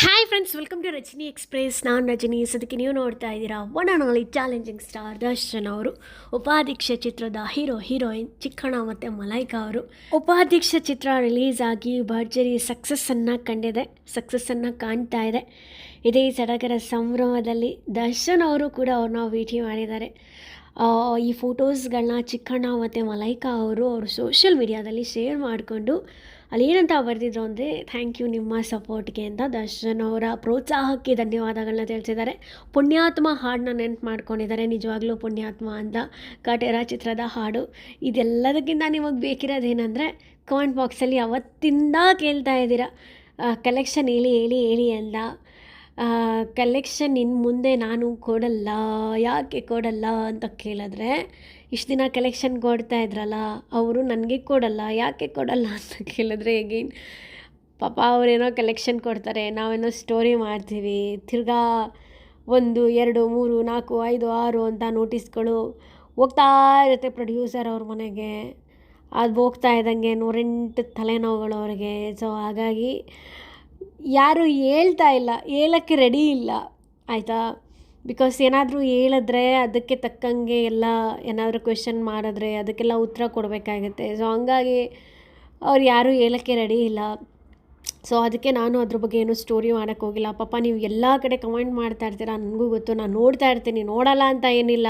Hi friends welcome to Rajani express ನಾನು ರಜನಿ. ಸದಕ್ಕೆ ನೀವು ನೋಡ್ತಾ ಇದ್ದೀರಾ on only challenging star Darshan ಅವರು, ಉಪಾಧ್ಯಕ್ಷ ಚಿತ್ರದ ಹೀರೋ ಹೀರೋಯಿನ್ ಚಿಕ್ಕಣ ಮತ್ತು ಮಲೈಕಾ ಅವರು. ಉಪಾಧ್ಯಕ್ಷ ಚಿತ್ರ ರಿಲೀಸ್ ಆಗಿ ಭರ್ಜರಿ ಸಕ್ಸಸ್ಸನ್ನು ಕಂಡಿದೆ ಸಕ್ಸಸ್ಸನ್ನು ಕಾಣ್ತಾ ಇದೆ. ಇದೇ ಸಡಗರ ಸಂಭ್ರಮದಲ್ಲಿ ದರ್ಶನ್ ಅವರು ಕೂಡ ಅವ್ರನ್ನ ಭೇಟಿ ಮಾಡಿದ್ದಾರೆ. ಈ ಫೋಟೋಸ್ಗಳನ್ನ ಚಿಕ್ಕಣ್ಣ ಮತ್ತು ಮಲೈಕಾ ಅವರು ಅವರು ಸೋಷಿಯಲ್ ಮೀಡಿಯಾದಲ್ಲಿ ಶೇರ್ ಮಾಡಿಕೊಂಡು ಅಲ್ಲಿ ಏನಂತ ಬರೆದಿದ್ರು ಅಂದರೆ, ಥ್ಯಾಂಕ್ ಯು ನಿಮ್ಮ ಸಪೋರ್ಟ್ಗೆ ಅಂತ ದರ್ಶನ್ ಅವರ ಪ್ರೋತ್ಸಾಹಕ್ಕೆ ಧನ್ಯವಾದಗಳನ್ನ ತಿಳಿಸಿದ್ದಾರೆ. ಪುಣ್ಯಾತ್ಮ ಹಾಡನ್ನ ನೆನ್ಪು ಮಾಡ್ಕೊಂಡಿದ್ದಾರೆ. ನಿಜವಾಗ್ಲೂ ಪುಣ್ಯಾತ್ಮ ಅಂತ ಕಾಟೇರ ಚಿತ್ರದ ಹಾಡು. ಇದೆಲ್ಲದಕ್ಕಿಂತ ನಿಮಗೆ ಬೇಕಿರೋದೇನೆಂದರೆ, ಕಮೆಂಟ್ ಬಾಕ್ಸಲ್ಲಿ ಅವತ್ತಿಂದ ಕೇಳ್ತಾ ಇದ್ದೀರಾ. ಕಲೆಕ್ಷನ್ ಹೇಳಿ ಹೇಳಿ ಹೇಳಿ ಅಂತ. ಕಲೆಕ್ಷನ್ ಇನ್ನು ಮುಂದೆ ನಾನು ಕೊಡಲ್ಲ, ಯಾಕೆ ಕೊಡಲ್ಲ ಅಂತ ಕೇಳಿದ್ರೆ, ಇಷ್ಟು ದಿನ ಕಲೆಕ್ಷನ್ ಕೊಡ್ತಾ ಇದ್ರಲ್ಲ, ಅವರು ನನಗೆ ಕೊಡಲ್ಲ, ಯಾಕೆ ಕೊಡಲ್ಲ ಅಂತ ಕೇಳಿದ್ರೆ ಎಗೇನ್ ಪಾಪ ಅವರೇನೋ ಕಲೆಕ್ಷನ್ ಕೊಡ್ತಾರೆ, ನಾವೇನೋ ಸ್ಟೋರಿ ಮಾಡ್ತೀವಿ, ತಿರ್ಗಾ ಒಂದು, ಎರಡು, ಮೂರು, ನಾಲ್ಕು, ಐದು, ಆರು ಅಂತ ನೋಟಿಸ್ಗಳು ಹೋಗ್ತಾ ಇರುತ್ತೆ ಪ್ರೊಡ್ಯೂಸರ್ ಅವ್ರ ಮನೆಗೆ. ಅದು ಹೋಗ್ತಾ ಇದ್ದಂಗೆ ನೂರೆಂಟು ತಲೆನೋವುಗಳು ಅವ್ರಿಗೆ. ಸೊ ಹಾಗಾಗಿ ಯಾರು ಹೇಳ್ತಾ ಇಲ್ಲ, ಹೇಳಕ್ಕೆ ರೆಡಿ ಇಲ್ಲ, ಆಯಿತಾ? ಬಿಕಾಸ್ ಏನಾದರೂ ಹೇಳಿದ್ರೆ ಅದಕ್ಕೆ ತಕ್ಕಂಗೆ ಎಲ್ಲ ಏನಾದರೂ ಕ್ವೆಶನ್ ಮಾಡಿದ್ರೆ ಅದಕ್ಕೆಲ್ಲ ಉತ್ತರ ಕೊಡಬೇಕಾಗತ್ತೆ. ಸೊ ಹಂಗಾಗಿ ಅವ್ರು ಯಾರೂ ಹೇಳೋಕ್ಕೆ ರೆಡಿ ಇಲ್ಲ. ಸೊ ಅದಕ್ಕೆ ನಾನು ಅದ್ರ ಬಗ್ಗೆ ಏನೂ ಸ್ಟೋರಿ ಮಾಡೋಕ್ಕೆ ಹೋಗಿಲ್ಲ. ಪಾಪ, ನೀವು ಎಲ್ಲ ಕಡೆ ಕಮೆಂಟ್ ಮಾಡ್ತಾ ಇರ್ತೀರ, ನನಗೂ ಗೊತ್ತು. ನಾನು ನೋಡ್ತಾ ಇರ್ತೀನಿ, ನೋಡಲ್ಲ ಅಂತ ಏನಿಲ್ಲ.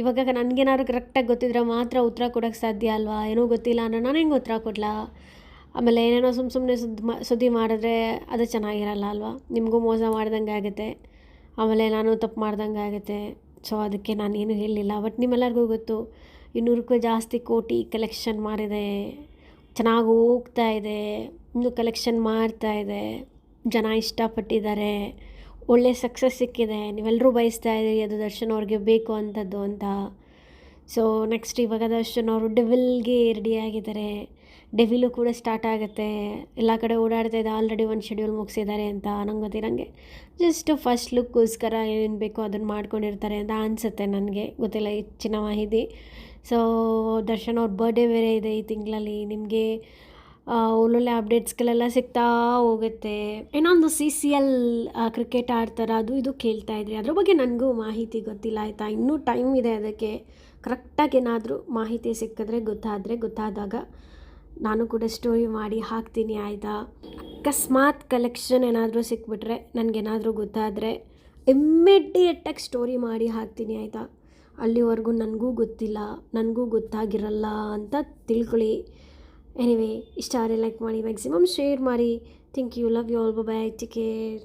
ಇವಾಗ ನನಗೇನಾದ್ರು ಕರೆಕ್ಟಾಗಿ ಗೊತ್ತಿದ್ರೆ ಮಾತ್ರ ಉತ್ತರ ಕೊಡೋಕ್ಕೆ ಸಾಧ್ಯ ಅಲ್ವಾ? ಏನೂ ಗೊತ್ತಿಲ್ಲ ಅನ್ನೋ ನಾನು ಹೆಂಗೆ ಉತ್ತರ ಕೊಡ್ಲಾ? ಆಮೇಲೆ ಏನೇನೋ ಸುಮ್ಮ ಸುಮ್ಮನೆ ಸುದ್ದಿ ಮಾ, ಸುದ್ದಿ ಮಾಡಿದ್ರೆ ಅದು ಚೆನ್ನಾಗಿರಲ್ಲ ಅಲ್ವಾ? ನಿಮಗೂ ಮೋಸ ಮಾಡ್ದಂಗೆ ಆಗುತ್ತೆ. ಆಮೇಲೆ ನಾನು ತಪ್ಪು ಮಾಡ್ದಂಗೆ ಆಗುತ್ತೆ. ಸೊ ಅದಕ್ಕೆ ನಾನು ನಾನೇನು ಹೇಳಲಿಲ್ಲ ಬಟ್ ನಿಮ್ಮೆಲ್ಲರಿಗೂ ಗೊತ್ತು ಇನ್ನೂರಕ್ಕೂ ಜಾಸ್ತಿ ಕೋಟಿ ಕಲೆಕ್ಷನ್ ಮಾಡಿದೆ. ಚೆನ್ನಾಗಿ ಹೋಗ್ತಾ ಇದೆ. ಇನ್ನೂ ಕಲೆಕ್ಷನ್ ಮಾಡ್ತಾ ಇದೆ. ಜನ ಇಷ್ಟಪಟ್ಟಿದ್ದಾರೆ. ಒಳ್ಳೆ ಸಕ್ಸಸ್ ಸಿಕ್ಕಿದೆ. ನೀವೆಲ್ಲರೂ ಬಯಸ್ತಾ ಇದ್ದೀರಿ ಅದು ದರ್ಶನ್ ಅವ್ರಿಗೆ ಬೇಕು ಅಂಥದ್ದು ಅಂತ. ಸೊ ನೆಕ್ಸ್ಟ್ ಇವಾಗ ದರ್ಶನ್ ಅವರು ಡೆವಿಲ್ಗೆ ರೆಡಿಯಾಗಿದ್ದಾರೆ. ಡೆವಿಲು ಕೂಡ ಸ್ಟಾರ್ಟ್ ಆಗುತ್ತೆ. ಎಲ್ಲ ಕಡೆ ಓಡಾಡ್ತಾ ಇದೆ. ಆಲ್ರೆಡಿ ಒಂದು ಶೆಡ್ಯೂಲ್ ಮುಗಿಸಿದ್ದಾರೆ ಅಂತ ನಂಗೆ ಗೊತ್ತಿರಂಗೆ ಜಸ್ಟ್ ಫಸ್ಟ್ ಲುಕ್ಗೋಸ್ಕರ ಏನು ಬೇಕೋ ಅದನ್ನು ಮಾಡ್ಕೊಂಡಿರ್ತಾರೆ ಅಂತ ಅನಿಸುತ್ತೆ ನನಗೆ. ಗೊತ್ತಿಲ್ಲ ಹೆಚ್ಚಿನ ಮಾಹಿತಿ. ಸೊ ದರ್ಶನ್ ಅವ್ರ ಬರ್ಡೇ ಬೇರೆ ಇದೆ ಈ ತಿಂಗಳಲ್ಲಿ. ನಿಮಗೆ ಒಳ್ಳೊಳ್ಳೆ ಅಪ್ಡೇಟ್ಸ್ಗಳೆಲ್ಲ ಸಿಗ್ತಾ ಹೋಗುತ್ತೆ. ಇನ್ನೊಂದು ಸಿ ಸಿ ಎಲ್ ಕ್ರಿಕೆಟ್ ಆಡ್ತಾರೆ, ಅದು ಇದು ಕೇಳ್ತಾ ಇದ್ರಿ. ಅದ್ರ ಬಗ್ಗೆ ನನಗೂ ಮಾಹಿತಿ ಗೊತ್ತಿಲ್ಲ, ಆಯಿತಾ? ಇನ್ನೂ ಟೈಮ್ ಇದೆ ಅದಕ್ಕೆ. ಕರೆಕ್ಟಾಗಿ ಏನಾದರೂ ಮಾಹಿತಿ ಸಿಕ್ಕಿದ್ರೆ ಗೊತ್ತಾದರೆ ಗೊತ್ತಾದಾಗ ನಾನು ಕೂಡ ಸ್ಟೋರಿ ಮಾಡಿ ಹಾಕ್ತೀನಿ, ಆಯಿತಾ? ಅಕಸ್ಮಾತ್ ಕಲೆಕ್ಷನ್ ಏನಾದರೂ ಸಿಕ್ಬಿಟ್ರೆ ನನಗೇನಾದರೂ ಗೊತ್ತಾದರೆ ಇಮ್ಮಿಡಿಯೇಟಾಗಿ ಸ್ಟೋರಿ ಮಾಡಿ ಹಾಕ್ತೀನಿ, ಆಯಿತಾ? ಅಲ್ಲಿವರೆಗೂ ನನಗೂ ಗೊತ್ತಿಲ್ಲ, ನನಗೂ ಗೊತ್ತಾಗಿರಲ್ಲ ಅಂತ ತಿಳ್ಕೊಳ್ಳಿ. ಎನಿವೇ ಇಷ್ಟ ಆದರೆ ಲೈಕ್ ಮಾಡಿ ಮ್ಯಾಕ್ಸಿಮಮ್ ಶೇರ್ ಮಾಡಿ thank you love you all bye take care